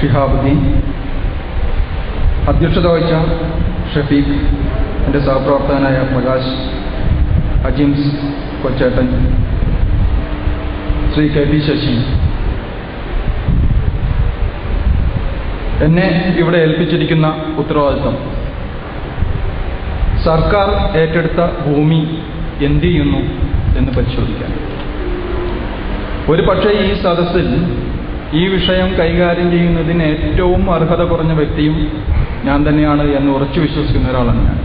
ഷിഹാബുദ്ദീൻ അധ്യക്ഷത വഹിച്ച ഷഫീഖ് എന്റെ സഹപ്രവർത്തകനായ പ്രകാശ് അജിംസ് കൊച്ചേട്ടൻ ശ്രീ കെ പി ശശി. എന്നെ ഇവിടെ ഏൽപ്പിച്ചിരിക്കുന്ന ഉത്തരവാദിത്വം സർക്കാർ ഏറ്റെടുത്ത ഭൂമി എന്ത് ചെയ്യുന്നു എന്ന് പരിശോധിക്കാൻ. ഒരു പക്ഷേ ഈ സദസ്സിൽ ഈ വിഷയം കൈകാര്യം ചെയ്യുന്നതിന് ഏറ്റവും അർഹത കുറഞ്ഞ വ്യക്തിയും ഞാൻ തന്നെയാണ് എന്ന് ഉറച്ചു വിശ്വസിക്കുന്ന ഒരാളാണ് ഞാൻ.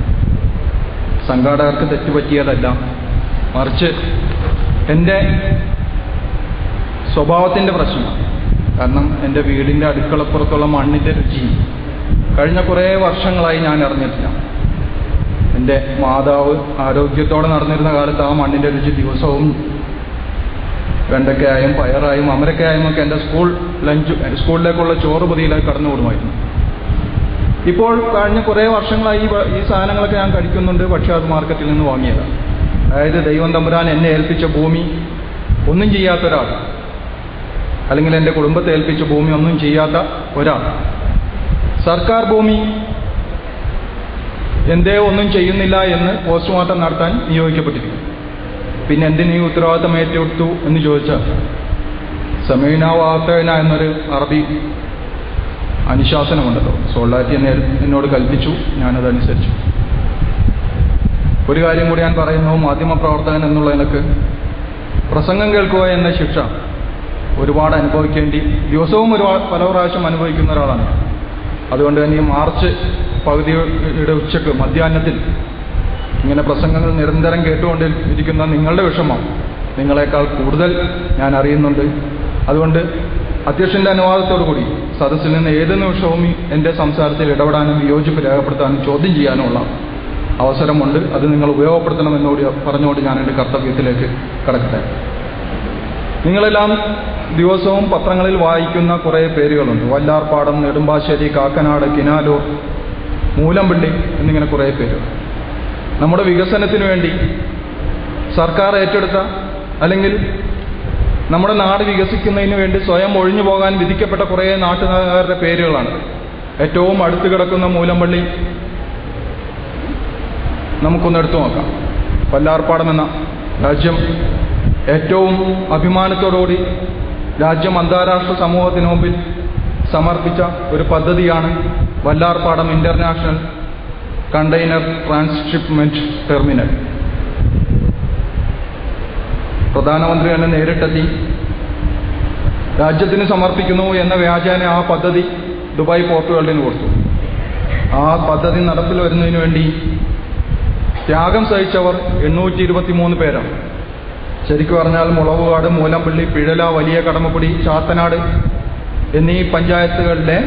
സംഘാടകർക്ക് തെറ്റുപറ്റിയതല്ല. മറിച്ച് എന്റെ സ്വഭാവത്തിന്റെ പ്രശ്നമാണ് കാരണം എന്റെ വീടിന്റെ അടുക്കളപ്പുറത്തുള്ള മണ്ണിന്റെ രുചി. കഴിഞ്ഞ കുറേ വർഷങ്ങളായി ഞാൻ അറിഞ്ഞിട്ടില്ല. എന്റെ മാതാവ് ആരോഗ്യത്തോടെ നടന്നിരുന്ന കാലത്ത് ആ മണ്ണിന്റെ രുചി ദിവസവും വെണ്ടയ്ക്കായും പയറായും അമരക്കായും ഒക്കെ എന്റെ സ്കൂൾ ലഞ്ച് സ്കൂളിലേക്കുള്ള ചോറ് പൊതിയിലേക്ക് കടന്നു വിടുമായിരുന്നു. ഇപ്പോൾ കഴിഞ്ഞ കുറേ വർഷങ്ങളായി ഈ സാധനങ്ങളൊക്കെ ഞാൻ കഴിക്കുന്നുണ്ട് പക്ഷേ അത് മാർക്കറ്റിൽ നിന്ന് വാങ്ങിയതാണ്. അതായത് ദൈവം തമ്പുരാൻ എന്നെ ഏൽപ്പിച്ച ഭൂമി ഒന്നും ചെയ്യാത്ത ഒരാൾ അല്ലെങ്കിൽ എന്റെ കുടുംബത്തെ ഏൽപ്പിച്ച ഭൂമി ഒന്നും ചെയ്യാത്ത ഒരാൾ. സർക്കാർ ഭൂമി എന്തേ ഒന്നും ചെയ്യുന്നില്ല എന്ന് പോസ്റ്റ്മോർട്ടം നടത്താൻ നിയോഗിക്കപ്പെട്ടിരിക്കുന്നു. പിന്നെ എന്തിനു ഈ ഉത്തരവാദിത്തം ഏറ്റെടുത്തു എന്ന് ചോദിച്ചാൽ സമീന വാർത്തന എന്നൊരു അറബി അനുശാസനമുണ്ടല്ലോ. സോളാറ്റി എന്നെ എന്നോട് കൽപ്പിച്ചു ഞാനതനുസരിച്ചു. ഒരു കാര്യം കൂടി ഞാൻ പറയുന്നു മാധ്യമപ്രവർത്തകൻ എന്നുള്ള എനിക്ക് പ്രസംഗം കേൾക്കുക എന്ന ശിക്ഷ ഒരുപാട് അനുഭവിക്കേണ്ടി ദിവസവും ഒരുപാട് പല പ്രാവശ്യം അനുഭവിക്കുന്ന ഒരാളാണ്. അതുകൊണ്ട് തന്നെ ഈ മാർച്ച് പകുതിയുടെ ഉച്ചയ്ക്ക് മധ്യാഹ്നത്തിൽ ഇങ്ങനെ പ്രസംഗങ്ങൾ നിരന്തരം കേട്ടുകൊണ്ടിരിക്കുന്ന നിങ്ങളുടെ വിഷമം നിങ്ങളെക്കാൾ കൂടുതൽ ഞാൻ അറിയുന്നുണ്ട്. അതുകൊണ്ട് അധ്യക്ഷന്റെ അനുവാദത്തോടു കൂടി സദസ്സിൽ നിന്ന് ഏത് നിമിഷവും എന്റെ സംസാരത്തിൽ ഇടപെടാനും വിയോജിപ്പ് രേഖപ്പെടുത്താനും ചോദ്യം ചെയ്യാനുമുള്ള അവസരമുണ്ട്. അത് നിങ്ങൾ ഉപയോഗപ്പെടുത്തണമെന്നോട് പറഞ്ഞുകൊണ്ട് ഞാൻ എന്റെ കർത്തവ്യത്തിലേക്ക് കടക്കട്ടെ. നിങ്ങളെല്ലാം ദിവസവും പത്രങ്ങളിൽ വായിക്കുന്ന കുറേ പേരുകളുണ്ട്. വല്ലാർപാടം നെടുമ്പാശ്ശേരി കാക്കനാട് കിനാലൂർ മൂലംപിണ്ടി എന്നിങ്ങനെ കുറേ പേരുകൾ. നമ്മുടെ വികസനത്തിന് വേണ്ടി സർക്കാർ ഏറ്റെടുത്ത അല്ലെങ്കിൽ നമ്മുടെ നാട് വികസിക്കുന്നതിന് വേണ്ടി സ്വയം ഒഴിഞ്ഞു പോകാൻ വിധിക്കപ്പെട്ട കുറേ നാട്ടുകാരുടെ പേരുകളാണ്. ഏറ്റവും അടുത്ത് കിടക്കുന്ന മൂലമ്പള്ളി നമുക്കൊന്ന് എടുത്തു നോക്കാം. പല്ലാർപ്പാടം എന്ന രാജ്യം ഏറ്റവും അഭിമാനത്തോടുകൂടി രാജ്യം അന്താരാഷ്ട്ര സമൂഹത്തിന് മുമ്പിൽ സമർപ്പിച്ച ഒരു പദ്ധതിയാണ് Vallarpadam international container transshipment terminal പ്രധാനമന്ത്രി തന്നെ നേരിട്ടെത്തി. രാജ്യത്തിന് സമർപ്പിക്കുന്നു എന്ന വ്യാജേന ആ പദ്ധതി ദുബായ് പോർട്ട് വേൾഡിന് കൊടുത്തു. ആ പദ്ധതി നടപ്പിൽ വരുന്നതിന് വേണ്ടി ത്യാഗം സഹിച്ചവർ എണ്ണൂറ്റി ഇരുപത്തി മൂന്ന് പേരാണ്. ശരിക്കും പറഞ്ഞാൽ മുളവുകാട് മൂലമ്പള്ളി പിഴല വലിയ കടമക്കുടി ചാത്തനാട് എന്നീ പഞ്ചായത്തുകളിലെ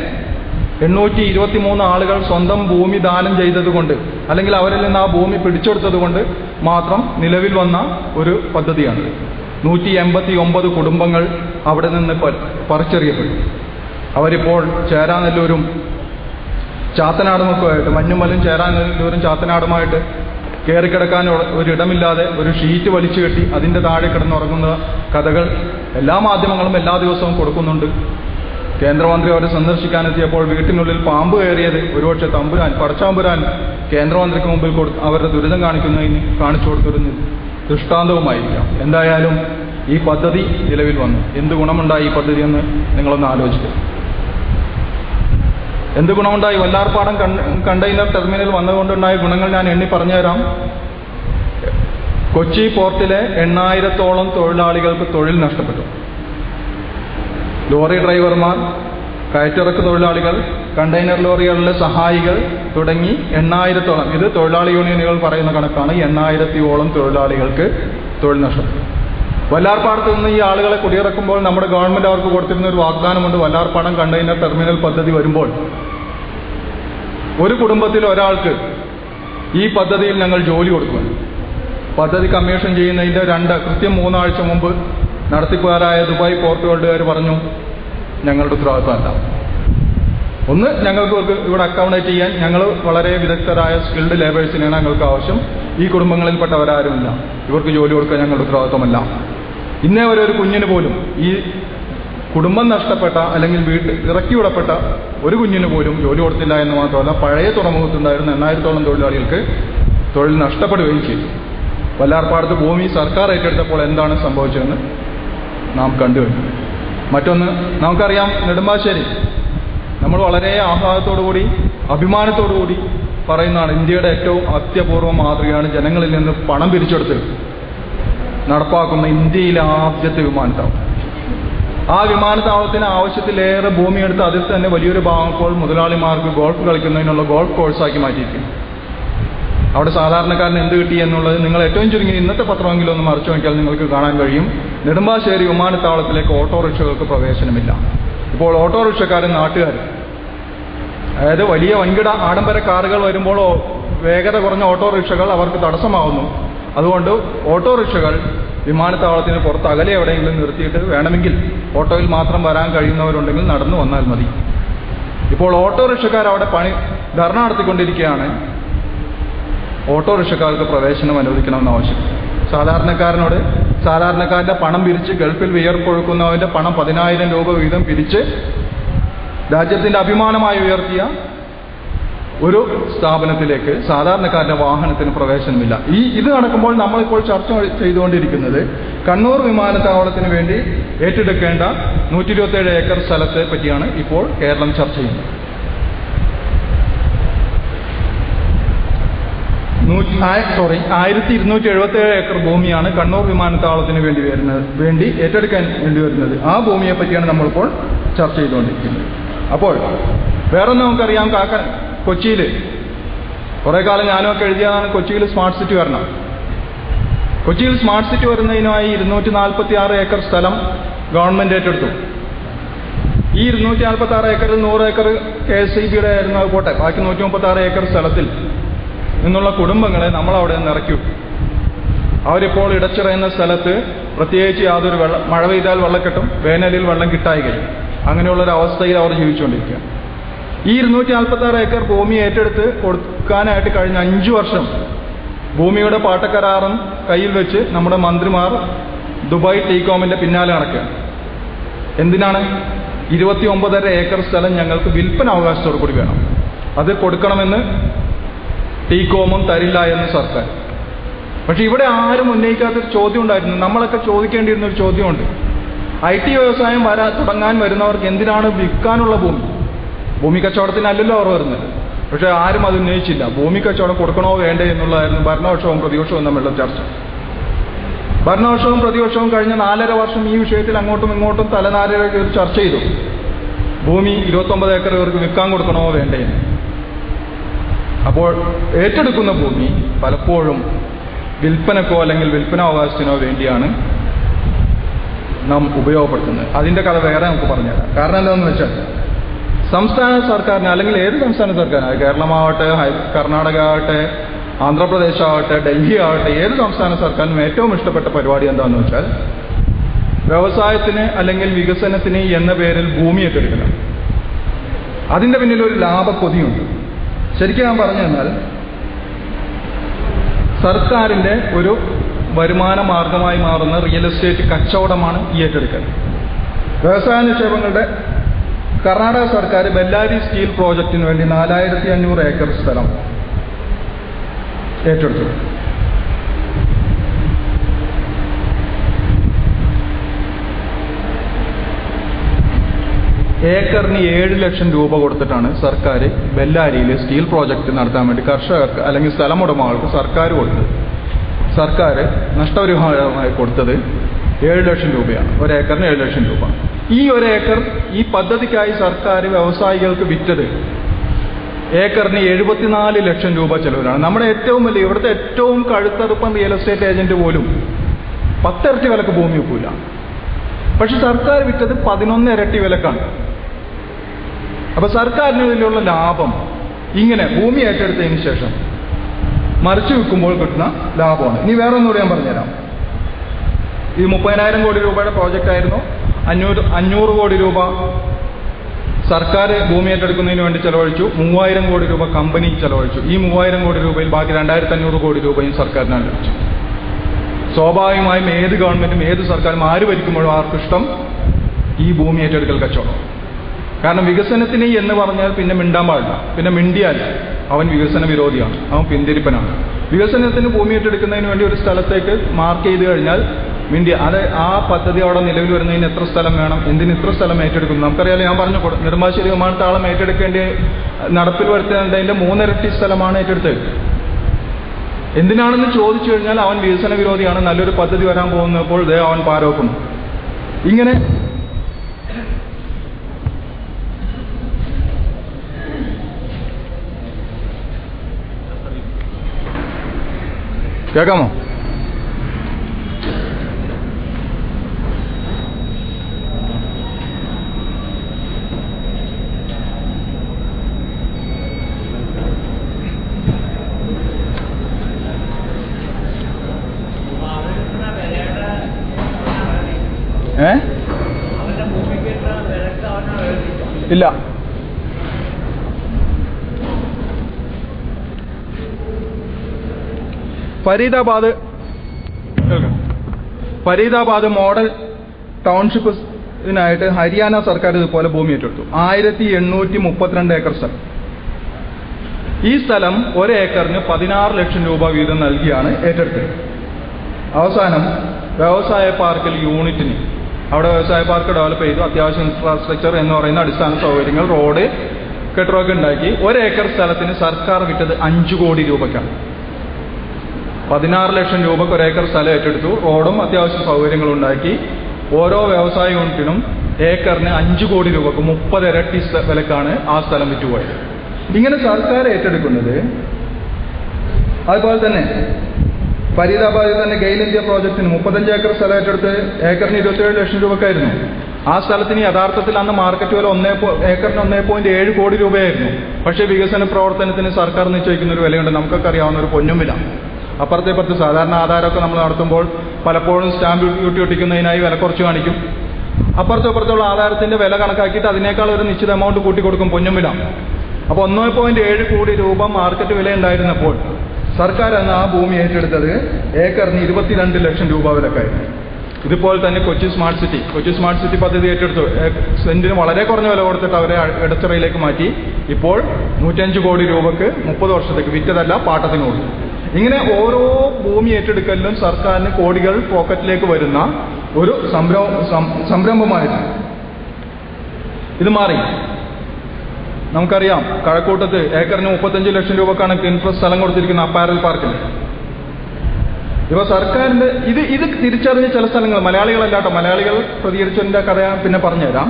എണ്ണൂറ്റി ഇരുപത്തി മൂന്ന് ആളുകൾ സ്വന്തം ഭൂമി ദാനം ചെയ്തതുകൊണ്ട് അല്ലെങ്കിൽ അവരിൽ നിന്ന് ആ ഭൂമി പിടിച്ചെടുത്തതുകൊണ്ട് മാത്രം നിലവിൽ വന്ന ഒരു പദ്ധതിയാണ്. നൂറ്റി എൺപത്തി ഒമ്പത് കുടുംബങ്ങൾ അവിടെ നിന്ന് പറിച്ചെറിയപ്പെട്ടു. അവരിപ്പോൾ ചേരാനെല്ലൂരും ചാത്തനാടുമൊക്കെയായിട്ട് മഞ്ഞുമലും ചേരാനെല്ലൂരും ചാത്തനാടുമായിട്ട് കയറിക്കിടക്കാൻ ഒരിടമില്ലാതെ ഒരു ഷീറ്റ് വലിച്ചു കെട്ടി അതിന്റെ താഴെ കിടന്നുറങ്ങുന്ന കഥകൾ എല്ലാ മാധ്യമങ്ങളും എല്ലാ ദിവസവും കൊടുക്കുന്നുണ്ട്. കേന്ദ്രമന്ത്രി അവരെ സന്ദർശിക്കാനെത്തിയപ്പോൾ വീട്ടിനുള്ളിൽ പാമ്പ് കയറിയത് ഒരുപക്ഷെ തമ്പുരാൻ പടച്ചാമ്പുരാൻ കേന്ദ്രമന്ത്രിക്ക് മുമ്പിൽ കൊടു അവരുടെ ദുരിതം കാണിക്കുന്നതിന് കാണിച്ചു കൊടുത്തൊരു നി- ദൃഷ്ടാന്തവുമായിരിക്കാം. എന്തായാലും ഈ പദ്ധതി നിലവിൽ വന്നു. എന്ത് ഗുണമുണ്ടായി ഈ പദ്ധതി എന്ന് നിങ്ങളൊന്ന് ആലോചിക്കുക. എന്ത് ഗുണമുണ്ടായി? വല്ലാർപ്പാടം കണ്ട- കണ്ടെയ്നർ ടെർമിനൽ വന്നതുകൊണ്ടുണ്ടായ ഗുണങ്ങൾ ഞാൻ എണ്ണി പറഞ്ഞുതരാം. കൊച്ചി പോർട്ടിലെ എണ്ണായിരത്തോളം തൊഴിലാളികൾക്ക് തൊഴിൽ നഷ്ടപ്പെട്ടു. ലോറി ഡ്രൈവർമാർ കയറ്റിറക്ക് തൊഴിലാളികൾ കണ്ടെയ്നർ ലോറികളിലെ സഹായികൾ തുടങ്ങി എണ്ണായിരത്തോളം. ഇത് തൊഴിലാളി യൂണിയനുകൾ പറയുന്ന കണക്കാണ്. എണ്ണായിരത്തിയോളം തൊഴിലാളികൾക്ക് തൊഴിൽ നഷ്ടം. വല്ലാർപ്പാടത്ത് നിന്ന് ഈ ആളുകളെ കുടിയിറക്കുമ്പോൾ നമ്മുടെ ഗവൺമെന്റ് അവർക്ക് കൊടുത്തിരുന്ന ഒരു വാഗ്ദാനമുണ്ട്. വല്ലാർപ്പാടം കണ്ടെയ്നർ ടെർമിനൽ പദ്ധതി വരുമ്പോൾ ഒരു കുടുംബത്തിൽ ഒരാൾക്ക് ഈ പദ്ധതിയിൽ ഞങ്ങൾ ജോലി കൊടുക്കും പദ്ധതി കമ്മീഷൻ ചെയ്യുന്നതിന്റെ രണ്ട് കൃത്യം മൂന്നാഴ്ച മുമ്പ് നടത്തിപ്പുകാരായ ദുബായ് പോർട്ട് വേൾഡുകാർ പറഞ്ഞു ഞങ്ങളുടെ ഉത്തരവാദിത്വമല്ല. ഒന്ന് ഞങ്ങൾക്ക് ഇവിടെ അക്കോമഡേറ്റ് ചെയ്യാൻ ഞങ്ങൾ വളരെ വിദഗ്ധരായ സ്കിൽഡ് ലേബേഴ്സിനെയാണ് ഞങ്ങൾക്ക് ആവശ്യം. ഈ കുടുംബങ്ങളിൽപ്പെട്ടവരാരുമില്ല. ഇവർക്ക് ജോലി കൊടുക്കാൻ ഞങ്ങളുടെ ഉത്തരവാദിത്വമല്ല. ഇന്നേ വരെ ഒരു കുഞ്ഞിന് പോലും ഈ കുടുംബം നഷ്ടപ്പെട്ട അല്ലെങ്കിൽ വീട്ടിൽ ഇറക്കിവിടപ്പെട്ട ഒരു കുഞ്ഞിന് പോലും ജോലി കൊടുത്തില്ല എന്ന് മാത്രമല്ല പഴയ തുറമുഖത്തുണ്ടായിരുന്ന എണ്ണായിരത്തോളം തൊഴിലാളികൾക്ക് തൊഴിൽ നഷ്ടപ്പെടുകയും ചെയ്തു. വല്ലാർപ്പാടത്ത് ഭൂമി സർക്കാർ ഏറ്റെടുത്തപ്പോൾ എന്താണ് സംഭവിച്ചതെന്ന് നാം കണ്ടുകഴിഞ്ഞു മറ്റൊന്ന് നമുക്കറിയാം നെടുമ്പാശ്ശേരി. നമ്മൾ വളരെ ആഹ്ലാദത്തോടുകൂടി അഭിമാനത്തോടുകൂടി പറയുന്നതാണ് ഇന്ത്യയുടെ ഏറ്റവും അത്യപൂർവ മാതൃകയാണ് ജനങ്ങളിൽ നിന്ന് പണം പിരിച്ചെടുത്ത് നടപ്പാക്കുന്ന ഇന്ത്യയിലെ ആദ്യത്തെ വിമാനത്താവളം. ആ വിമാനത്താവളത്തിന് ആവശ്യത്തിലേറെ ഭൂമിയെടുത്ത് അതിൽ തന്നെ വലിയൊരു ഭാഗം ഇപ്പോൾ മുതലാളിമാർക്ക് ഗോൾഫ് കളിക്കുന്നതിനുള്ള ഗോൾഫ് കോഴ്സാക്കി മാറ്റിയിരിക്കുന്നു. അവിടെ സാധാരണക്കാരന് എന്ത് കിട്ടി എന്നുള്ളത് നിങ്ങൾ ഏറ്റവും ചുരുങ്ങി ഇന്നത്തെ പത്രമെങ്കിലും ഒന്ന് മറിച്ചു നോക്കിയാൽ നിങ്ങൾക്ക് കാണാൻ കഴിയും. നെടുമ്പാശ്ശേരി വിമാനത്താവളത്തിലേക്ക് ഓട്ടോറിക്ഷകൾക്ക് പ്രവേശനമില്ല. ഇപ്പോൾ ഓട്ടോറിക്ഷക്കാരൻ നാട്ടുകാരും അതായത് വലിയ വൻകിട ആഡംബര കാറുകൾ വരുമ്പോൾ വേഗത കുറഞ്ഞ ഓട്ടോറിക്ഷകൾ അവർക്ക് തടസ്സമാവുന്നു. അതുകൊണ്ട് ഓട്ടോറിക്ഷകൾ വിമാനത്താവളത്തിന് പുറത്ത് അകലെ എവിടെയെങ്കിലും നിർത്തിയിട്ട് വേണമെങ്കിൽ ഓട്ടോയിൽ മാത്രം വരാൻ കഴിയുന്നവരുണ്ടെങ്കിൽ നടന്നു വന്നാൽ മതി. ഇപ്പോൾ ഓട്ടോറിക്ഷക്കാർ അവിടെ പണി ധർണ നടത്തിക്കൊണ്ടിരിക്കുകയാണ്. ഓട്ടോറിക്ഷക്കാർക്ക് പ്രവേശനം അനുവദിക്കണമെന്ന് ആവശ്യം. സാധാരണക്കാരനോട് സാധാരണക്കാരന്റെ പണം പിരിച്ച് ഗൾഫിൽ വിയർപ്പൊഴുക്കുന്നവന്റെ പണം പതിനായിരം രൂപ വീതം പിരിച്ച് രാജ്യത്തിന്റെ അഭിമാനമായി ഉയർത്തിയ ഒരു സ്ഥാപനത്തിലേക്ക് സാധാരണക്കാരന്റെ വാഹനത്തിന് പ്രവേശനമില്ല. ഈ ഇത് നടക്കുമ്പോൾ നമ്മളിപ്പോൾ ചർച്ച ചെയ്തുകൊണ്ടിരിക്കുന്നത് കണ്ണൂർ വിമാനത്താവളത്തിന് വേണ്ടി ഏറ്റെടുക്കേണ്ട നൂറ്റി ഏക്കർ സ്ഥലത്തെ പറ്റിയാണ് ഇപ്പോൾ കേരളം ചർച്ച ചെയ്യുന്നത്. സോറി ആയിരത്തി ഇരുന്നൂറ്റി എഴുപത്തി ഏഴ് ഏക്കർ ഭൂമിയാണ് കണ്ണൂർ വിമാനത്താവളത്തിന് വേണ്ടി വരുന്നത് വേണ്ടി ഏറ്റെടുക്കാൻ വേണ്ടി വരുന്നത്. ആ ഭൂമിയെ പറ്റിയാണ് നമ്മളിപ്പോൾ ചർച്ച ചെയ്തുകൊണ്ടിരിക്കുന്നത്. അപ്പോൾ വേറൊന്നും നമുക്കറിയാം കാക്ക കൊച്ചിയിൽ കുറെ കാലം ഞാനൊക്കെ എഴുതിയതാണ് കൊച്ചിയിൽ സ്മാർട്ട് സിറ്റി വരണം കൊച്ചിയിൽ സ്മാർട്ട് സിറ്റി വരുന്നതിനായി ഇരുന്നൂറ്റി നാൽപ്പത്തി ആറ് ഏക്കർ സ്ഥലം ഗവൺമെന്റ് ഏറ്റെടുത്തു. ഈ ഇരുന്നൂറ്റി നാൽപ്പത്തി ആറ് ഏക്കറിൽ നൂറ് ഏക്കർ കെ എസ് ഐ ബിയുടെ ആയിരുന്നു പോട്ടെ. ബാക്കി നൂറ്റി മുപ്പത്തി ആറ് ഏക്കർ സ്ഥലത്തിൽ നിന്നുള്ള കുടുംബങ്ങളെ നമ്മൾ അവിടെ നിന്ന് ഇറക്കി അവരിപ്പോൾ ഇടച്ചിറയുന്ന സ്ഥലത്ത് പ്രത്യേകിച്ച് യാതൊരു വെള്ളം മഴ പെയ്താൽ വെള്ളം കിട്ടും വേനലിൽ വെള്ളം കിട്ടായി കഴിയും അങ്ങനെയുള്ളൊരു അവസ്ഥയിൽ അവർ ജീവിച്ചുകൊണ്ടിരിക്കുക ഈ ഇരുന്നൂറ്റി നാൽപ്പത്തി ആറ് ഏക്കർ ഭൂമി ഏറ്റെടുത്ത് കൊടുക്കാനായിട്ട് കഴിഞ്ഞ അഞ്ചു വർഷം ഭൂമിയുടെ പാട്ടക്കരാറും കയ്യിൽ വെച്ച് നമ്മുടെ മന്ത്രിമാർ ദുബായ് ടീകോമിന്റെ പിന്നാലെ നടക്കുകയാണ്. എന്തിനാണ്? ഇരുപത്തി ഒമ്പതര ഏക്കർ സ്ഥലം ഞങ്ങൾക്ക് വിൽപ്പന അവകാശത്തോടു കൂടി വേണം. അത് കൊടുക്കണമെന്ന് ടീകോമും തരില്ല എന്ന് സർക്കാർ പക്ഷെ ഇവിടെ ആരും ഉന്നയിക്കാത്തൊരു ചോദ്യം ഉണ്ടായിരുന്നു. നമ്മളൊക്കെ ചോദിക്കേണ്ടിയിരുന്ന ഒരു ചോദ്യമുണ്ട്. ഐ ടി വ്യവസായം വരാ തുടങ്ങാൻ വരുന്നവർക്ക് എന്തിനാണ് വിൽക്കാനുള്ള ഭൂമി? ഭൂമി കച്ചവടത്തിനല്ലല്ലോ അവർ വരുന്നത്. പക്ഷെ ആരും അത് ഉന്നയിച്ചില്ല. ഭൂമി കച്ചവടം കൊടുക്കണോ വേണ്ടേ എന്നുള്ളതായിരുന്നു ഭരണപക്ഷവും പ്രതിപക്ഷവും തമ്മിലുള്ള ചർച്ച. ഭരണപക്ഷവും പ്രതിപക്ഷവും കഴിഞ്ഞ നാലര വർഷം ഈ വിഷയത്തിൽ അങ്ങോട്ടും ഇങ്ങോട്ടും തലനാരയൊക്കെ ചർച്ച ചെയ്തു. ഭൂമി ഇരുപത്തൊമ്പത് ഏക്കർ ഇവർക്ക് വിൽക്കാൻ കൊടുക്കണോ വേണ്ടേ അപ്പോൾ ഏറ്റെടുക്കുന്ന ഭൂമി പലപ്പോഴും വിൽപ്പനക്കോ അല്ലെങ്കിൽ വിൽപ്പന അവകാശത്തിനോ വേണ്ടിയാണ് നാം ഉപയോഗപ്പെടുത്തുന്നത്. അതിന്റെ കഥ വേറെ നമുക്ക് പറഞ്ഞുതരാം. കാരണം എന്താണെന്ന് വെച്ചാൽ സംസ്ഥാന സർക്കാരിന് അല്ലെങ്കിൽ ഏത് സംസ്ഥാന സർക്കാരിന് കേരളമാവട്ടെ കർണാടക ആവട്ടെ ആന്ധ്രാപ്രദേശ് ആവട്ടെ ഡൽഹി ആവട്ടെ ഏത് സംസ്ഥാന സർക്കാരിനും ഏറ്റവും ഇഷ്ടപ്പെട്ട പരിപാടി എന്താണെന്ന് വെച്ചാൽ വ്യവസായത്തിന് അല്ലെങ്കിൽ വികസനത്തിന് എന്ന പേരിൽ ഭൂമി ഏറ്റെടുക്കണം അതിന്റെ പിന്നിൽ ഒരു ലാഭക്കൊതിയുണ്ട്. ശരിക്കും ഞാൻ പറഞ്ഞു തന്നാൽ സർക്കാരിന്റെ ഒരു വരുമാന മാർഗമായി മാറുന്ന റിയൽ എസ്റ്റേറ്റ് കച്ചവടമാണ് ഈ ഏറ്റെടുക്കൽ. വ്യവസായ നിക്ഷേപങ്ങളുടെ കർണാടക സർക്കാർ ബെല്ലാരി സ്റ്റീൽ പ്രോജക്റ്റിന് വേണ്ടി നാലായിരത്തി അഞ്ഞൂറ് ഏക്കർ സ്ഥലം ഏറ്റെടുത്തു. ഏക്കറിന് ഏഴ് ലക്ഷം രൂപ കൊടുത്തിട്ടാണ് സർക്കാർ ബെല്ലാരിയിൽ സ്റ്റീൽ പ്രോജക്റ്റ് നടത്താൻ വേണ്ടി കർഷകർക്ക് അല്ലെങ്കിൽ സ്ഥലമുടമകൾക്ക് സർക്കാർ കൊടുത്തത്. സർക്കാർ നഷ്ടപരിഹാരമായി കൊടുത്തത് ഏഴ് ലക്ഷം രൂപയാണ്. ഒരു ഏക്കറിന് ഏഴ് ലക്ഷം രൂപ. ഈ ഒരു ഏക്കർ ഈ പദ്ധതിക്കായി സർക്കാർ വ്യവസായികൾക്ക് വിറ്റത് ഏക്കറിന് എഴുപത്തിനാല് ലക്ഷം രൂപ ചെലവിലാണ്. നമ്മുടെ ഏറ്റവും വലിയ ഇവിടുത്തെ ഏറ്റവും കഴുത്തറുപ്പം റിയൽ എസ്റ്റേറ്റ് ഏജന്റ് പോലും പത്തിരട്ടി വിലക്ക് ഭൂമി വെക്കൂല പക്ഷെ സർക്കാർ വിറ്റത് പതിനൊന്ന് ഇരട്ടി വിലക്കാണ്. അപ്പൊ സർക്കാരിന് ഇതിലുള്ള ലാഭം ഇങ്ങനെ ഭൂമി ഏറ്റെടുത്തതിന് ശേഷം മറിച്ചു വിൽക്കുമ്പോൾ കിട്ടുന്ന ലാഭമാണ്. ഇനി വേറെ ഒന്നുകൂടി ഞാൻ പറഞ്ഞുതരാം. ഈ മുപ്പതിനായിരം കോടി രൂപയുടെ പ്രോജക്റ്റ് ആയിരുന്നു. അഞ്ഞൂറ് അഞ്ഞൂറ് കോടി രൂപ സർക്കാർ ഭൂമി ഏറ്റെടുക്കുന്നതിന് വേണ്ടി ചെലവഴിച്ചു. മൂവായിരം കോടി രൂപ കമ്പനി ചെലവഴിച്ചു. ഈ മൂവായിരം കോടി രൂപയിൽ ബാക്കി രണ്ടായിരത്തി അഞ്ഞൂറ് കോടി രൂപയും സർക്കാരിനാണ് ലഭിച്ചു സ്വാഭാവികമായും ഏത് ഗവൺമെന്റും ഏത് സർക്കാരും ആര് ഭരിക്കുമ്പോഴും ആർക്കിഷ്ടം ഈ ഭൂമി ഏറ്റെടുക്കൽ കച്ചവടം. കാരണം വികസനത്തിന് എന്ന് പറഞ്ഞാൽ പിന്നെ മിണ്ടാൻ പാടില്ല. പിന്നെ മിണ്ടിയാൽ അവൻ വികസന വിരോധിയാണ്. അവൻ പിന്തിരിപ്പനാണ്. വികസനത്തിന് ഭൂമി ഏറ്റെടുക്കുന്നതിന് വേണ്ടി ഒരു സ്ഥലത്തേക്ക് മാർക്ക് ചെയ്ത് കഴിഞ്ഞാൽ മിണ്ടിയ. അത് ആ പദ്ധതി അവിടെ നിലവിൽ വരുന്നതിന് എത്ര സ്ഥലം വേണം എന്തിന് ഇത്ര സ്ഥലം ഏറ്റെടുക്കുന്നു? നമുക്കറിയാലോ ഞാൻ പറഞ്ഞു നെടുമ്പാശ്ശേരി വിമാനത്താവളം ഏറ്റെടുക്കേണ്ടി നടപ്പിൽ വരുത്തേണ്ടതിന്റെ മൂന്നിരട്ടി സ്ഥലമാണ് ഏറ്റെടുത്തത്. എന്തിനാണെന്ന് ചോദിച്ചു കഴിഞ്ഞാൽ അവൻ വികസന വിരോധിയാണ്. നല്ലൊരു പദ്ധതി വരാൻ പോകുന്നപ്പോൾ ദേ അവൻ പാരോക്കുന്നു. ഇങ്ങനെ കേൾക്കാമോ? ഇല്ല. ഫരീദാബാദ്. ഫരീദാബാദ് മോഡൽ ടൗൺഷിപ്പിനായിട്ട് ഹരിയാന സർക്കാർ ഇതുപോലെ ഭൂമി ഏറ്റെടുത്തു. ആയിരത്തി എണ്ണൂറ്റി മുപ്പത്തിരണ്ട് ഏക്കർ സ്ഥലം. ഈ സ്ഥലം ഒരു ഏക്കറിന് പതിനാറ് ലക്ഷം രൂപ വീതം നൽകിയാണ് ഏറ്റെടുത്തത്. അവസാനം വ്യവസായ പാർക്കിൽ യൂണിറ്റിന് അവിടെ വ്യവസായ പാർക്ക് ഡെവലപ്പ് ചെയ്തു. അത്യാവശ്യം ഇൻഫ്രാസ്ട്രക്ചർ എന്ന് പറയുന്ന അടിസ്ഥാന സൗകര്യങ്ങൾ റോഡ് കെട്ടിടമൊക്കെ ഉണ്ടാക്കി. ഒരേക്കർ സ്ഥലത്തിന് സർക്കാർ വിറ്റത് അഞ്ചു കോടി രൂപയ്ക്കാണ്. പതിനാറ് ലക്ഷം രൂപക്ക് ഒരേക്കർ സ്ഥലം ഏറ്റെടുത്തു. റോഡും അത്യാവശ്യ സൗകര്യങ്ങളും ഉണ്ടാക്കി. ഓരോ വ്യവസായ യൂണിറ്റിനും ഏക്കറിന് അഞ്ചു കോടി രൂപക്ക് മുപ്പത് ഇരട്ടി വിലക്കാണ് ആ സ്ഥലം വിറ്റുപോയത്. ഇങ്ങനെ സർക്കാർ ഏറ്റെടുക്കുന്നത്. അതുപോലെ തന്നെ ഫരീദാബാദിൽ തന്നെ ഗെയിൽ ഇന്ത്യ പ്രോജക്റ്റിന് മുപ്പത്തഞ്ച് ഏക്കർ സ്ഥലം ഏറ്റെടുത്ത് ഏക്കറിന് ഇരുപത്തിയേഴ് ലക്ഷം രൂപക്കായിരുന്നു. ആ സ്ഥലത്തിന് യഥാർത്ഥത്തിൽ അന്ന് മാർക്കറ്റ് വില ഒന്നേ ഏക്കറിന് ഒന്നേ പോയിന്റ് ഏഴ് കോടി രൂപയായിരുന്നു. പക്ഷേ വികസന പ്രവർത്തനത്തിന് സർക്കാർ നിശ്ചയിക്കുന്ന ഒരു വിലയുണ്ട്. നമുക്കൊക്കെ അറിയാവുന്ന ഒരു പൊന്നും വില. അപ്പുറത്തെ ഇപ്പുറത്ത് സാധാരണ ആധാരമൊക്കെ നമ്മൾ നടത്തുമ്പോൾ പലപ്പോഴും സ്റ്റാമ്പ് ഡ്യൂട്ടി ഒട്ടിക്കുന്നതിനായി വില കുറച്ച് കാണിക്കും. അപ്പുറത്തും ഇപ്പുറത്തുള്ള ആധാരത്തിന്റെ വില കണക്കാക്കിയിട്ട് അതിനേക്കാൾ ഒരു നിശ്ചിത എമൗണ്ട് കൂട്ടി കൊടുക്കും പൊന്നും വില. അപ്പോൾ ഒന്നേ പോയിന്റ് ഏഴ് കോടി രൂപ മാർക്കറ്റ് വില ഉണ്ടായിരുന്നപ്പോൾ സർക്കാർ അന്ന് ആ ഭൂമി ഏറ്റെടുത്തത് ഏക്കറിന് ഇരുപത്തിരണ്ട് ലക്ഷം രൂപ വിലക്കായിരുന്നു ഇതുപോലെ തന്നെ Kochi smart city. Kochi smart city പദ്ധതി ഏറ്റെടുത്തു. സെന്റിന് വളരെ കുറഞ്ഞ വില കൊടുത്തിട്ട് അവരെ ഇടച്ചിറയിലേക്ക് മാറ്റി. ഇപ്പോൾ നൂറ്റഞ്ച് കോടി രൂപക്ക് മുപ്പത് വർഷത്തേക്ക് വിറ്റതല്ല പാട്ടത്തിന് കൊടുത്തു. ഇങ്ങനെ ഓരോ ഭൂമി ഏറ്റെടുക്കലിലും സർക്കാരിന് കോടികൾ പോക്കറ്റിലേക്ക് വരുന്ന ഒരു സംരംഭമായിരുന്നു ഇത് മാറി. നമുക്കറിയാം കഴക്കൂട്ടത്ത് ഏക്കറിന് മുപ്പത്തഞ്ച് ലക്ഷം രൂപ കണക്ക് കിൻഫ്രസ് സ്ഥലം കൊടുത്തിരിക്കുന്ന അപ്പാരൽ പാർക്കിൽ ഇപ്പൊ സർക്കാരിന്റെ ഇത് ഇത് തിരിച്ചറിഞ്ഞ ചില സ്ഥലങ്ങൾ മലയാളികളല്ലാട്ടോ മലയാളികൾ പ്രതികരിച്ചതിന്റെ കഥ പിന്നെ പറഞ്ഞുതരാം.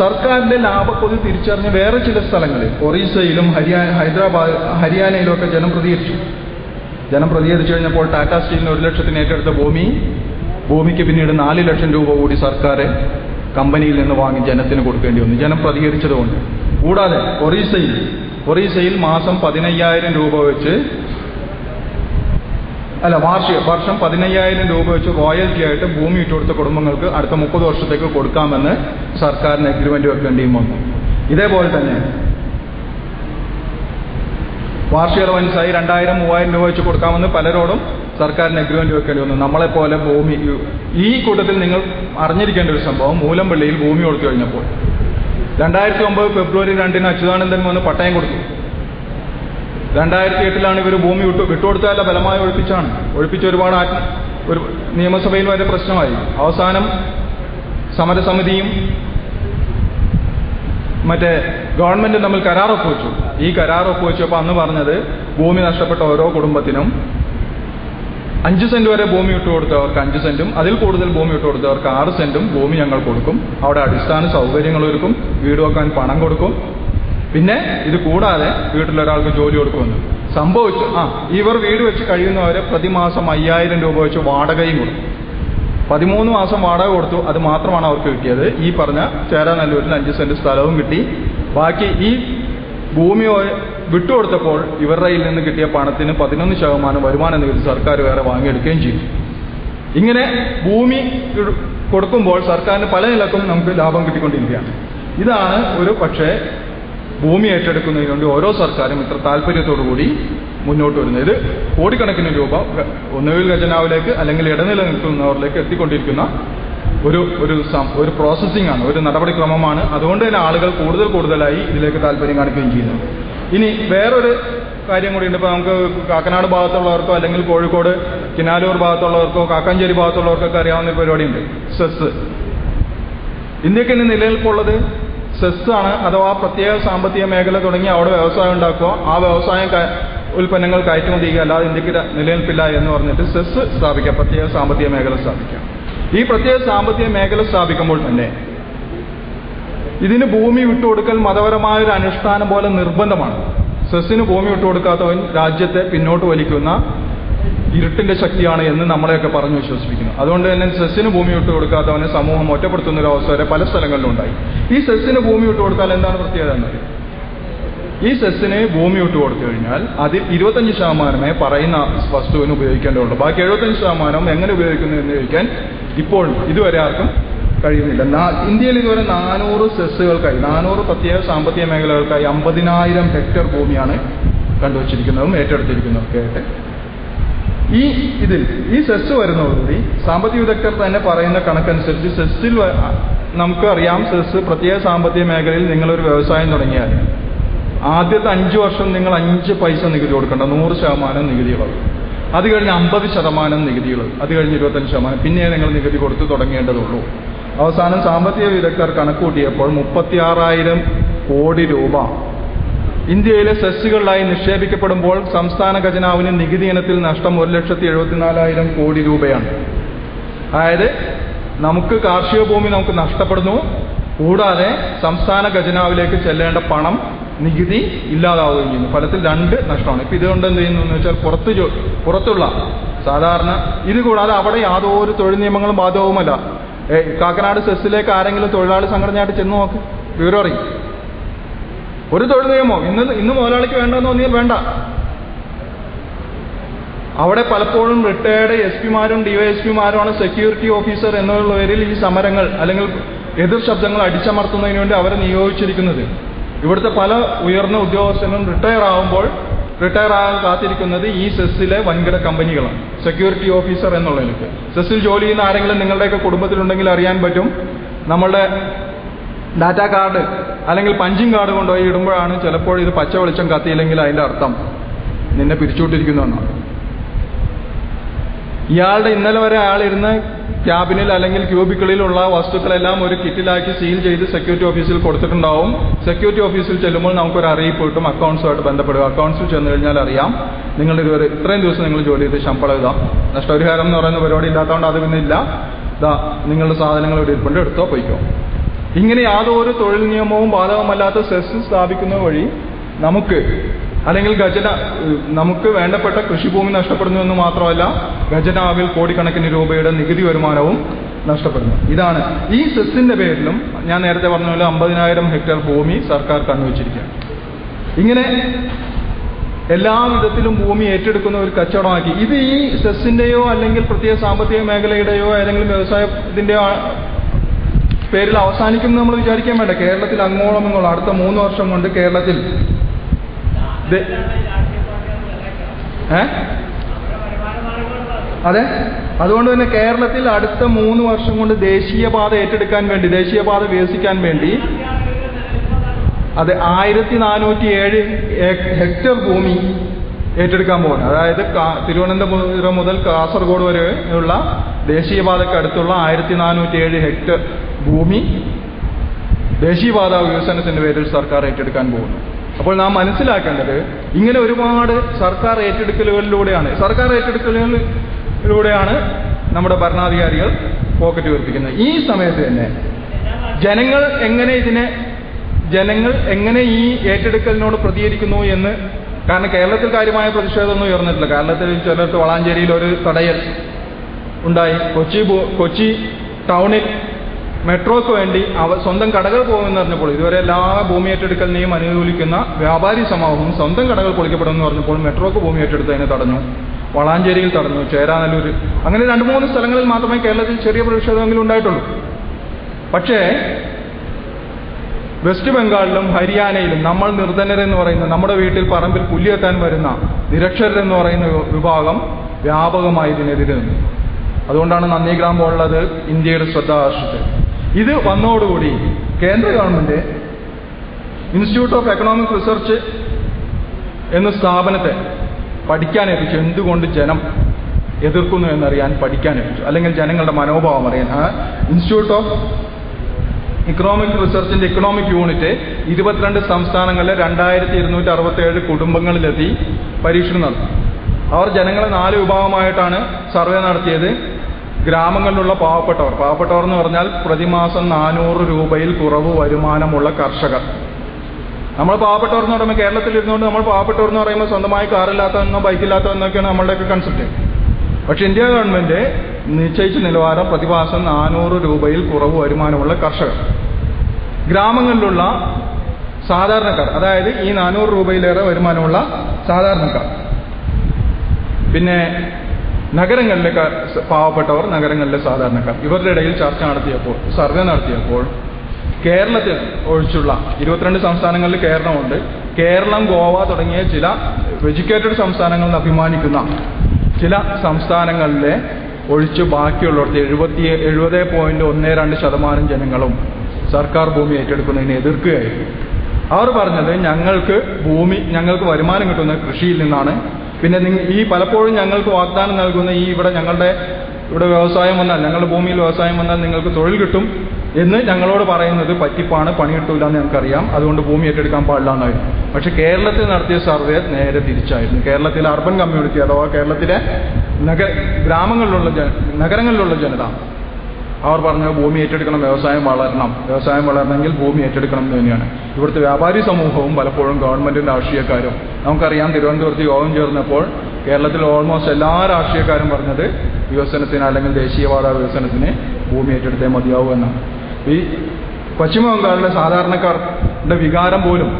സർക്കാരിന്റെ ലാഭക്കൊതി തിരിച്ചറിഞ്ഞ വേറെ ചില സ്ഥലങ്ങളിൽ ഒറീസയിലും ഹരിയാന ഹൈദരാബാദ് ഹരിയാനയിലും ഒക്കെ ജനം പ്രതികരിച്ചു. ജനം പ്രതികരിച്ചു കഴിഞ്ഞപ്പോൾ ടാറ്റാ സ്റ്റീലിന് ഒരു ലക്ഷത്തിന് ഏറ്റെടുത്ത ഭൂമി ഭൂമിക്ക് പിന്നീട് നാല് ലക്ഷം രൂപ കൂടി സർക്കാർ കമ്പനിയിൽ നിന്ന് വാങ്ങി ജനത്തിന് കൊടുക്കേണ്ടി വന്നു. ജനം പ്രതികരിച്ചതുകൊണ്ട്. കൂടാതെ ഒറീസയിൽ ഒറീസയിൽ മാസം പതിനയ്യായിരം രൂപ വെച്ച് അല്ല വാർഷിക വർഷം പതിനയ്യായിരം രൂപ വെച്ച് റോയൽറ്റി ആയിട്ട് ഭൂമി ഇട്ടുകൊടുത്ത കുടുംബങ്ങൾക്ക് അടുത്ത മുപ്പത് വർഷത്തേക്ക് കൊടുക്കാമെന്ന് സർക്കാരിന് അഗ്രിമെന്റ് വെക്കേണ്ടിയും വന്നു. ഇതേപോലെ തന്നെ വാർഷിക അലവൻസായി രണ്ടായിരം മൂവായിരം രൂപ വെച്ച് കൊടുക്കാമെന്ന് പലരോടും സർക്കാരിന് അഗ്രിമെന്റ് വെക്കേണ്ടി വന്നു. നമ്മളെപ്പോലെ ഭൂമി ഈ കൂട്ടത്തിൽ നിങ്ങൾ അറിഞ്ഞിരിക്കേണ്ട ഒരു സംഭവം മൂലംപള്ളിയിൽ ഭൂമി കൊടുത്തു കഴിഞ്ഞപ്പോൾ. രണ്ടായിരത്തി ഒമ്പത് ഫെബ്രുവരി രണ്ടിന് അച്യുതാനന്ദൻ വന്ന് പട്ടയം കൊടുത്തു. രണ്ടായിരത്തി എട്ടിലാണ് ഇവർ ഭൂമി വിട്ടു വിട്ടുകൊടുത്തതല്ല ബലമായി ഒഴിപ്പിച്ചാണ്. ഒഴിപ്പിച്ച ഒരുപാട് ഒരു നിയമസഭയിൽ വരെ പ്രശ്നമായി. അവസാനം സമരസമിതിയും മറ്റേ ഗവൺമെന്റും തമ്മിൽ കരാർ ഒപ്പുവെച്ചു ഈ കരാർ ഒപ്പുവെച്ചപ്പോൾ അന്ന് പറഞ്ഞത് ഭൂമി നഷ്ടപ്പെട്ട ഓരോ കുടുംബത്തിനും അഞ്ച് സെന്റ് വരെ ഭൂമി ഇട്ട് കൊടുത്തവർക്ക് അഞ്ച് സെന്റും അതിൽ കൂടുതൽ ഭൂമി ഇട്ട് കൊടുത്തവർക്ക് ആറ് സെന്റും ഭൂമി ഞങ്ങൾ കൊടുക്കും. അവിടെ അടിസ്ഥാന സൗകര്യങ്ങൾ ഒരുക്കും വീട് വെക്കാൻ പണം കൊടുക്കും. പിന്നെ ഇത് കൂടാതെ വീട്ടിലൊരാൾക്ക് ജോലി കൊടുക്കുമെന്ന്. സംഭവിച്ചു ആ ഇവർ വീട് വെച്ച് കഴിയുന്നവരെ പ്രതിമാസം അയ്യായിരം രൂപ വെച്ച് വാടകയും കൊടുക്കും. പതിമൂന്ന് മാസം വാടക കൊടുത്തു അത് മാത്രമാണ് അവർക്ക് കിട്ടിയത്. ഈ പറഞ്ഞ ചേരാനല്ലൂരിൽ അഞ്ച് സെന്റ് സ്ഥലവും കിട്ടി. ബാക്കി ഈ ഭൂമി വിട്ടുകൊടുത്തപ്പോൾ ഇവരുടെ കയ്യിൽ നിന്ന് കിട്ടിയ പണത്തിന് പതിനൊന്ന് ശതമാനം വരുമാന നികുതി സർക്കാർ വേറെ വാങ്ങിയെടുക്കുകയും ചെയ്യും ഇങ്ങനെ ഭൂമി കൊടുക്കുമ്പോൾ സർക്കാരിന് പല നിലക്കും നമുക്ക് ലാഭം കിട്ടിക്കൊണ്ടിരിക്കുകയാണ്. ഇതാണ് ഒരു പക്ഷേ ഭൂമി ഏറ്റെടുക്കുന്നതിന് വേണ്ടി ഓരോ സർക്കാരും ഇത്ര താല്പര്യത്തോടുകൂടി മുന്നോട്ട് വരുന്നത്. ഇത് കോടിക്കണക്കിന് രൂപ ഒന്നുകിൽ ഖജനാവിലേക്ക് അല്ലെങ്കിൽ ഇടനില നിൽക്കുന്നവരിലേക്ക് എത്തിക്കൊണ്ടിരിക്കുന്ന ഒരു ഒരു ഒരു പ്രോസസ്സിംഗ് ആണ് ഒരു നടപടിക്രമമാണ്. അതുകൊണ്ട് തന്നെ ആളുകൾ കൂടുതൽ കൂടുതലായി ഇതിലേക്ക് താല്പര്യം കാണിക്കുകയും ചെയ്യുന്നു. ഇനി വേറൊരു കാര്യം കൂടിയുണ്ട്. ഇപ്പോൾ നമുക്ക് കാക്കനാട് ഭാഗത്തുള്ളവർക്കോ അല്ലെങ്കിൽ കോഴിക്കോട് കിനാലൂർ ഭാഗത്തുള്ളവർക്കോ കാക്കാഞ്ചേരി ഭാഗത്തുള്ളവർക്കൊക്കെ അറിയാവുന്ന ഒരു പരിപാടിയുണ്ട്. സെസ്. ഇന്ത്യയ്ക്ക് ഇന്ന് നിലനിൽപ്പുള്ളത് സെസ് ആണ്. അഥവാ പ്രത്യേക സാമ്പത്തിക മേഖല തുടങ്ങി അവിടെ വ്യവസായം ഉണ്ടാക്കുക. ആ വ്യവസായം ഉൽപ്പന്നങ്ങൾ കയറ്റുമതി ചെയ്യുക അല്ലാതെ ഇന്ത്യയ്ക്ക് നിലനിൽപ്പില്ല എന്ന് പറഞ്ഞിട്ട് സെസ് സ്ഥാപിക്കുക. പ്രത്യേക സാമ്പത്തിക മേഖല സ്ഥാപിക്കുക. ഈ പ്രത്യേക സാമ്പത്തിക മേഖല സ്ഥാപിക്കുമ്പോൾ തന്നെ ഇതിന് ഭൂമി വിട്ടുകൊടുക്കൽ മതപരമായ ഒരു അനുഷ്ഠാനം പോലെ നിർബന്ധമാണ്. സെസ്സിന് ഭൂമി വിട്ടുകൊടുക്കാത്തവൻ രാജ്യത്തെ പിന്നോട്ട് വലിക്കുന്ന ഇരുട്ടിന്റെ ശക്തിയാണ് എന്ന് നമ്മളെയൊക്കെ പറഞ്ഞു വിശ്വസിപ്പിക്കുന്നു. അതുകൊണ്ട് തന്നെ സെസ്സിന് ഭൂമി വിട്ടുകൊടുക്കാത്തവനെ സമൂഹം ഒറ്റപ്പെടുത്തുന്ന ഒരു അവസ്ഥ വരെ പല സ്ഥലങ്ങളിലും ഉണ്ടായി ഈ സെസ്സിന് ഭൂമി വിട്ടുകൊടുത്താൽ എന്താണ് പ്രത്യേകത എന്നത് ഈ സെസ്സിന് ഭൂമി വിട്ടു കൊടുത്തു കഴിഞ്ഞാൽ അതിൽ ഇരുപത്തഞ്ച് ശതമാനമേ പറയുന്ന വസ്തുവിന് ഉപയോഗിക്കേണ്ടതുള്ളൂ. ബാക്കി എഴുപത്തഞ്ച് ശതമാനം എങ്ങനെ ഉപയോഗിക്കുന്നു എന്ന് ചോദിക്കാൻ ഇപ്പോൾ ഇതുവരെ ആർക്കും കഴിയുന്നില്ല. ഇന്ത്യയിൽ ഇതുവരെ നാനൂറ് സെസ്സുകൾക്കായി നാനൂറ് പ്രത്യേക സാമ്പത്തിക മേഖലകൾക്കായി അമ്പതിനായിരം ഹെക്ടർ ഭൂമിയാണ് കണ്ടുവച്ചിരിക്കുന്നതും ഏറ്റെടുത്തിരിക്കുന്നതും ആയിട്ട്. ഈ ഇതിൽ ഈ സെസ് വരുന്നതോടുകൂടി സാമ്പത്തിക വിദഗ്ധർ തന്നെ പറയുന്ന കണക്കനുസരിച്ച് സെസ്സിൽ നമുക്ക് അറിയാം സെസ് പ്രത്യേക സാമ്പത്തിക മേഖലയിൽ നിങ്ങളൊരു വ്യവസായം തുടങ്ങിയാൽ ആദ്യത്തെ അഞ്ച് വർഷം നിങ്ങൾ അഞ്ച് പൈസ നികുതി കൊടുക്കേണ്ട നൂറ് ശതമാനം നികുതി ഇളവ്. അത് കഴിഞ്ഞ് അമ്പത് ശതമാനം നികുതികൾ അത് കഴിഞ്ഞ് ഇരുപത്തഞ്ച് ശതമാനം. പിന്നെ നിങ്ങൾ നികുതി കൊടുത്ത് തുടങ്ങേണ്ടതുള്ളൂ. അവസാനം സാമ്പത്തിക വിദഗ്ധർ കണക്കൂട്ടിയപ്പോൾ മുപ്പത്തിയാറായിരം കോടി രൂപ. ഇന്ത്യയിലെ സെസ്സുകളിലായി നിക്ഷേപിക്കപ്പെടുമ്പോൾ സംസ്ഥാന ഖജനാവിന് നികുതി ഇനത്തിൽ നഷ്ടം ഒരു ലക്ഷത്തി എഴുപത്തിനാലായിരം കോടി രൂപയാണ്. അതായത് നമുക്ക് കാർഷിക ഭൂമി നമുക്ക് നഷ്ടപ്പെടുന്നു കൂടാതെ സംസ്ഥാന ഖജനാവിലേക്ക് ചെല്ലേണ്ട പണം നികുതി ഇല്ലാതാവുകയും ചെയ്യുന്നു ഫലത്തിൽ രണ്ട് നഷ്ടമാണ്. ഇപ്പം ഇതുകൊണ്ട് എന്ത് ചെയ്യുന്നു എന്ന് വെച്ചാൽ പുറത്ത് പുറത്തുള്ള സാധാരണ ഇത് കൂടാതെ അവിടെ യാതൊരു തൊഴിൽ നിയമങ്ങളും ബാധകവുമല്ല. ഏ, കാക്കനാട് സെസ്സിലേക്ക് ആരെങ്കിലും തൊഴിലാളി സംഘടനയായിട്ട് ചെന്ന് നോക്ക്. വിവരം അറിയും. ഒരു തൊഴിൽ നിയമോ. ഇന്ന് ഇന്ന് മുതലാളിക്ക് വേണ്ടെന്ന് തോന്നിയാൽ വേണ്ട. അവിടെ പലപ്പോഴും റിട്ടയർഡ് എസ് പിമാരും ഡിവൈഎസ്പിമാരുമാണ് സെക്യൂരിറ്റി ഓഫീസർ എന്നുള്ള പേരിൽ ഈ സമരങ്ങൾ അല്ലെങ്കിൽ എതിർ ശബ്ദങ്ങൾ അടിച്ചമർത്തുന്നതിന് വേണ്ടി അവരെ നിയോഗിച്ചിരിക്കുന്നത്. ഇവിടുത്തെ പല ഉയർന്ന ഉദ്യോഗസ്ഥരും റിട്ടയർ ആകുമ്പോൾ റിട്ടയർ ആകാൻ കാത്തിരിക്കുന്നത് ഈ സെസ്സിലെ വൻകിട കമ്പനികളാണ്. സെക്യൂരിറ്റി ഓഫീസർ എന്നുള്ള നിലയ്ക്ക് സെസ്സിൽ ജോലി ചെയ്യുന്ന ആരെങ്കിലും നിങ്ങളുടെയൊക്കെ കുടുംബത്തിലുണ്ടെങ്കിൽ അറിയാൻ പറ്റും. നമ്മളുടെ ഡാറ്റ കാർഡ് അല്ലെങ്കിൽ പഞ്ചിങ് കാർഡ് കൊണ്ടുപോയി ഇടുമ്പോഴാണ് ചിലപ്പോൾ ഇത് പച്ച വെളിച്ചം കത്തിയില്ലെങ്കിൽ അതിന്റെ അർത്ഥം നിന്നെ പിരിച്ചുവിട്ടിരിക്കുന്നു എന്നാണ്. ഇയാളുടെ ഇന്നലെ വരെ അയാളിരുന്ന ക്യാബിനിൽ അല്ലെങ്കിൽ ക്യൂബിക്കിളിലുള്ള വസ്തുക്കളെല്ലാം ഒരു കിറ്റിലാക്കി സീൽ ചെയ്ത് സെക്യൂരിറ്റി ഓഫീസിൽ കൊടുത്തിട്ടുണ്ടാവും. സെക്യൂരിറ്റി ഓഫീസിൽ ചെല്ലുമ്പോൾ നമുക്കൊരു അറിയിപ്പ് കിട്ടും അക്കൗണ്ട്സുമായിട്ട് ബന്ധപ്പെടുക. അക്കൗണ്ട്സിൽ ചെന്ന് കഴിഞ്ഞാൽ അറിയാം. നിങ്ങളുടെ ഇതുവരെ ഇത്രയും ദിവസം നിങ്ങൾ ജോലി ചെയ്ത് ശമ്പളം ഇതാ നഷ്ടപരിഹാരം എന്ന് പറയുന്ന പരിപാടി ഇല്ലാത്തതുകൊണ്ട് അത് പിന്നെ ഇല്ല. ഇതാ നിങ്ങളുടെ സാധനങ്ങൾ ഇവിടെ ഇരിപ്പുണ്ട്. എടുത്തോ പോയിക്കോ. ഇങ്ങനെ യാതൊരു തൊഴിൽ നിയമവും ബാധകമല്ലാത്ത സെസ് സ്ഥാപിക്കുന്നത് വഴി നമുക്ക് അല്ലെങ്കിൽ ഖജന നമുക്ക് വേണ്ടപ്പെട്ട കൃഷിഭൂമി നഷ്ടപ്പെടുന്നു എന്ന് മാത്രമല്ല ഖജനാവിൽ കോടിക്കണക്കിന് രൂപയുടെ നികുതി വരുമാനവും നഷ്ടപ്പെടുന്നു. ഇതാണ് ഈ സെസ്സിന്റെ പേരിലും ഞാൻ നേരത്തെ പറഞ്ഞ പോലെ അമ്പതിനായിരം ഹെക്ടർ ഭൂമി സർക്കാർ കണ്ണുവച്ചിരിക്കുകയാണ്. ഇങ്ങനെ എല്ലാ വിധത്തിലും ഭൂമി ഏറ്റെടുക്കുന്ന ഒരു കച്ചവടമാക്കി. ഇത് ഈ സെസ്സിന്റെയോ അല്ലെങ്കിൽ പ്രത്യേക സാമ്പത്തിക മേഖലയുടെയോ ഏതെങ്കിലും വ്യവസായത്തിന്റെയോ പേരിൽ അവസാനിക്കും നമ്മൾ വിചാരിക്കാൻ വേണ്ട. കേരളത്തിൽ അങ്ങോളം ഇങ്ങോളം അടുത്ത മൂന്ന് വർഷം കൊണ്ട് കേരളത്തിൽ ഏ? അതെ. അതുകൊണ്ട് തന്നെ കേരളത്തിൽ അടുത്ത മൂന്ന് വർഷം കൊണ്ട് ദേശീയപാത ഏറ്റെടുക്കാൻ വേണ്ടി ദേശീയപാത വികസിക്കാൻ വേണ്ടി അതെ ആയിരത്തി നാനൂറ്റി ഏഴ് ഹെക്ടർ ഭൂമി ഏറ്റെടുക്കാൻ പോകുന്നത് അതായത് തിരുവനന്തപുരം മുതൽ കാസർഗോഡ് വരെ ഉള്ള ദേശീയപാതയ്ക്ക് അടുത്തുള്ള ആയിരത്തി നാനൂറ്റി ഏഴ് ഹെക്ടർ ഭൂമി ദേശീയപാത വികസനത്തിന്റെ പേരിൽ സർക്കാർ ഏറ്റെടുക്കാൻ പോകുന്നു. അപ്പോൾ നാം മനസ്സിലാക്കേണ്ടത് ഇങ്ങനെ ഒരുപാട് സർക്കാർ ഏറ്റെടുക്കലുകളിലൂടെയാണ്. സർക്കാർ ഏറ്റെടുക്കലുകളിലൂടെയാണ് നമ്മുടെ ഭരണാധികാരികൾ പോക്കറ്റ് വീർപ്പിക്കുന്നത് ഈ സമയത്ത് തന്നെ ജനങ്ങൾ എങ്ങനെ ഇതിനെ ജനങ്ങൾ എങ്ങനെ ഈ ഏറ്റെടുക്കലിനോട് പ്രതികരിക്കുന്നു എന്ന് കാരണം കേരളത്തിൽ കാര്യമായ പ്രതിഷേധമൊന്നും ഉയർന്നിട്ടില്ല. കേരളത്തിൽ ചിലർക്ക് വളാഞ്ചേരിയിൽ ഒരു തടയൽ ഉണ്ടായി. കൊച്ചി കൊച്ചി ടൗണിൽ മെട്രോക്ക് വേണ്ടി അവ സ്വന്തം കടകൾ പോകുമെന്ന് പറഞ്ഞപ്പോൾ ഇതുവരെ എല്ലാ ഭൂമി ഏറ്റെടുക്കലിനെയും അനുകൂലിക്കുന്ന വ്യാപാരി സമൂഹം സ്വന്തം കടകൾ പൊളിക്കപ്പെടുമെന്ന് പറഞ്ഞപ്പോൾ മെട്രോക്ക് ഭൂമി ഏറ്റെടുത്തതിനെ തടഞ്ഞു. വളാഞ്ചേരിയിൽ തടഞ്ഞു ചേരാനല്ലൂർ അങ്ങനെ രണ്ട് മൂന്ന് സ്ഥലങ്ങളിൽ മാത്രമേ കേരളത്തിൽ ചെറിയ പ്രതിഷേധമെങ്കിലും ഉണ്ടായിട്ടുള്ളൂ. പക്ഷേ വെസ്റ്റ് ബംഗാളിലും ഹരിയാനയിലും നമ്മൾ നിർധനരെന്ന് പറയുന്ന നമ്മുടെ വീട്ടിൽ പറമ്പിൽ പുല്ലിയെത്താൻ വരുന്ന നിരക്ഷരെന്ന് പറയുന്ന വിഭാഗം വ്യാപകമായി ഇതിനെതിരെ നിന്നു. അതുകൊണ്ടാണ് നന്ദിഗ്രാം പോലുള്ളത് ഇന്ത്യയുടെ ശ്രദ്ധ ആകർഷിച്ചത് ഇത് വന്നതോടുകൂടി കേന്ദ്ര government institute of economic research എന്ന സ്ഥാപനത്തെ പഠിക്കാൻ ഏൽപ്പിച്ചു. എന്തുകൊണ്ട് ജനം എതിർക്കുന്നു എന്നറിയാൻ പഠിക്കാൻ ഏൽപ്പിച്ചു? അല്ലെങ്കിൽ ജനങ്ങളുടെ മനോഭാവം അറിയാൻ. ആ ഇൻസ്റ്റിറ്റ്യൂട്ട് ഓഫ് ഇക്കണോമിക് റിസർച്ചിന്റെ ഇക്കണോമിക് യൂണിറ്റ് ഇരുപത്തിരണ്ട് സംസ്ഥാനങ്ങളിലെ രണ്ടായിരത്തി ഇരുന്നൂറ്റി അറുപത്തി ഏഴ് കുടുംബങ്ങളിലെത്തി പരീക്ഷണം നടത്തി. അവർ ജനങ്ങളെ നാല് വിഭാഗമായിട്ടാണ് സർവേ നടത്തിയത്. ഗ്രാമങ്ങളിലുള്ള പാവപ്പെട്ടവർ. പാവപ്പെട്ടവർ എന്ന് പറഞ്ഞാൽ പ്രതിമാസം നാനൂറ് രൂപയിൽ കുറവ് വരുമാനമുള്ള കർഷകർ. നമ്മൾ പാവപ്പെട്ടവർ എന്ന് പറയുമ്പോൾ കേരളത്തിൽ ഇരുന്നുകൊണ്ട് നമ്മൾ പാവപ്പെട്ടവർ എന്ന് പറയുമ്പോൾ സ്വന്തമായി കാറില്ലാത്തവെന്നോ ബൈക്കില്ലാത്തവെന്നൊക്കെയാണ് നമ്മളുടെയൊക്കെ കൺസെപ്റ്റ് പക്ഷെ ഇന്ത്യ ഗവൺമെന്റ് നിശ്ചയിച്ച നിലവാരം പ്രതിമാസം നാനൂറ് രൂപയിൽ കുറവ് വരുമാനമുള്ള കർഷകർ. ഗ്രാമങ്ങളിലുള്ള സാധാരണക്കാർ അതായത് ഈ നാനൂറ് രൂപയിലേറെ വരുമാനമുള്ള സാധാരണക്കാർ. പിന്നെ നഗരങ്ങളിലെ പാവപ്പെട്ടവർ നഗരങ്ങളിലെ സാധാരണക്കാർ. ഇവരുടെ ഇടയിൽ ചർച്ച നടത്തിയപ്പോൾ സർവേ നടത്തിയപ്പോൾ കേരളത്തിൽ ഒഴിച്ചുള്ള ഇരുപത്തിരണ്ട് സംസ്ഥാനങ്ങളിൽ കേരളമുണ്ട്. കേരളം ഗോവ തുടങ്ങിയ ചില എഡ്യൂക്കേറ്റഡ് സംസ്ഥാനങ്ങളിൽ അഭിമാനിക്കുന്ന ചില സംസ്ഥാനങ്ങളിലെ ഒഴിച്ച് ബാക്കിയുള്ളിടത്ത് എഴുപത്തി എഴുപത് പോയിന്റ് ഒന്ന് രണ്ട് ശതമാനം ജനങ്ങളും സർക്കാർ ഭൂമി ഏറ്റെടുക്കുന്നതിനെ എതിർക്കുകയായിരുന്നു. അവർ പറഞ്ഞത് ഞങ്ങൾക്ക് ഭൂമി ഞങ്ങൾക്ക് വരുമാനം കിട്ടുന്നത് കൃഷിയിൽ നിന്നാണ്. പിന്നെ നിങ്ങൾ ഈ പലപ്പോഴും ഞങ്ങൾക്ക് വാഗ്ദാനം നൽകുന്ന ഈ ഇവിടെ ഞങ്ങളുടെ ഇവിടെ വ്യവസായം വന്നാൽ ഞങ്ങളുടെ ഭൂമിയിൽ വ്യവസായം വന്നാൽ നിങ്ങൾക്ക് തൊഴിൽ കിട്ടും എന്ന് ഞങ്ങളോട് പറയുന്നത് പറ്റിപ്പാണ് പണി കിട്ടൂല എന്ന് ഞങ്ങൾക്കറിയാം. അതുകൊണ്ട് ഭൂമി ഏറ്റെടുക്കാൻ പാടില്ല എന്നായിരുന്നു പക്ഷെ കേരളത്തിൽ നടത്തിയ സർവേ നേരെ തിരിച്ചായിരുന്നു. കേരളത്തിലെ അർബൻ കമ്മ്യൂണിറ്റി അഥവാ കേരളത്തിലെ നഗര ഗ്രാമങ്ങളിലുള്ള ജന നഗരങ്ങളിലുള്ള ജനത അവർ പറഞ്ഞ ഭൂമി ഏറ്റെടുക്കണം വ്യവസായം വളരണം. വ്യവസായം വളരണമെങ്കിൽ ഭൂമി ഏറ്റെടുക്കണം എന്ന് തന്നെയാണ്. ഇവിടുത്തെ വ്യാപാരി സമൂഹവും പലപ്പോഴും ഗവൺമെന്റിന്റെ രാഷ്ട്രീയക്കാരും. നമുക്കറിയാം തിരുവനന്തപുരത്ത് യോഗം ചേർന്നപ്പോൾ കേരളത്തിൽ ഓൾമോസ്റ്റ് എല്ലാ രാഷ്ട്രീയക്കാരും പറഞ്ഞത് വികസനത്തിന് അല്ലെങ്കിൽ ദേശീയവാദ വികസനത്തിന് ഭൂമി ഏറ്റെടുത്തേ മതിയാവൂ എന്നാണ്. ഈ പശ്ചിമ ബംഗാളിലെ സാധാരണക്കാരുടെ വികാരം പോലും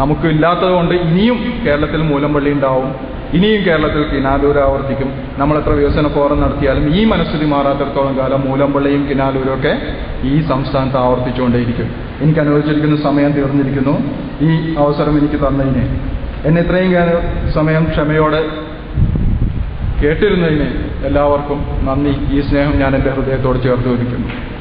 നമുക്ക് ഇല്ലാത്തതുകൊണ്ട് ഇനിയും കേരളത്തിൽ മൂലംപള്ളി ഉണ്ടാവും. ഇനിയും കേരളത്തിൽ കിനാലൂർ ആവർത്തിക്കും. നമ്മൾ എത്ര വികസന ഫോറം നടത്തിയാലും ഈ മനസ്ഥിതി മാറാത്തിടത്തോളം കാലം മൂലമ്പള്ളിയും കിനാലൂരും ഒക്കെ ഈ സംസ്ഥാനത്ത് ആവർത്തിച്ചുകൊണ്ടേയിരിക്കും. എനിക്ക് അനുവദിച്ചിരിക്കുന്ന സമയം തീർന്നിരിക്കുന്നു. ഈ അവസരം എനിക്ക് തന്നതിന്. എന്നെ ഇത്രയും കാലം സമയം ക്ഷമയോടെ കേട്ടിരുന്നതിന് എല്ലാവർക്കും നന്ദി. ഈ സ്നേഹം ഞാൻ എന്റെ ഹൃദയത്തോട് ചേർത്ത് വയ്ക്കുന്നു.